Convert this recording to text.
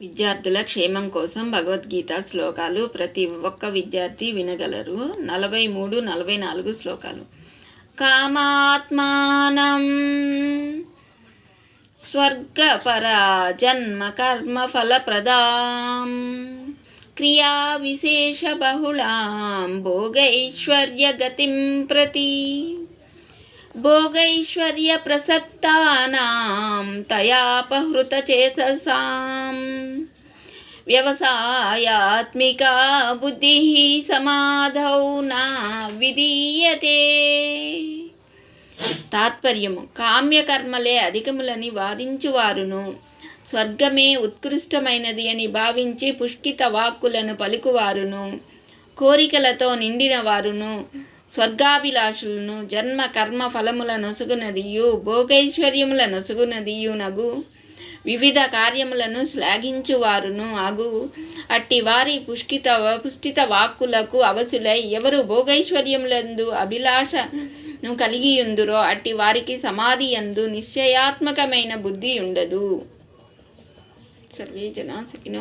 విద్యార్థుల క్షేమం కోసం భగవద్గీత శ్లోకాలు ప్రతి ఒక్క విద్యార్థి వినగలరు. నలభై మూడు నలభై నాలుగు శ్లోకాలు. కామాత్మానం స్వర్గపరా జన్మ కర్మ ఫలప్రదాం. క్రియా విశేష బహుళాం భోగైశ్వర్యగతిం ప్రతి భోగైశ్వర్యప్రసక్తానాం తయాపహృతచేతసాం వ్యవసాయాత్మికా బుద్ధి సమాధౌ నా విధీయతే. తాత్పర్యము కామ్యకర్మలే అధికములని వాదించువారును. స్వర్గమే ఉత్కృష్టమైనది అని భావించి పుష్కిత వాక్కులను పలుకువారును. కోరికలతో నిండిన వారును స్వర్గాభిలాషులను జన్మ కర్మ ఫలముల నొసుగునదియు భోగైశ్వర్యముల నొసుగునదియు నగు. వివిధ కార్యములను శ్లాఘించువారును అగు. అట్టి వారి పుష్కిత పుష్టిత వాక్కులకు అవసులై ఎవరు భోగైశ్వర్యములందు అభిలాషను కలిగి ఉందురో అట్టి వారికి సమాధి యందు నిశ్చయాత్మకమైన బుద్ధి ఉండదు. సర్వే జనా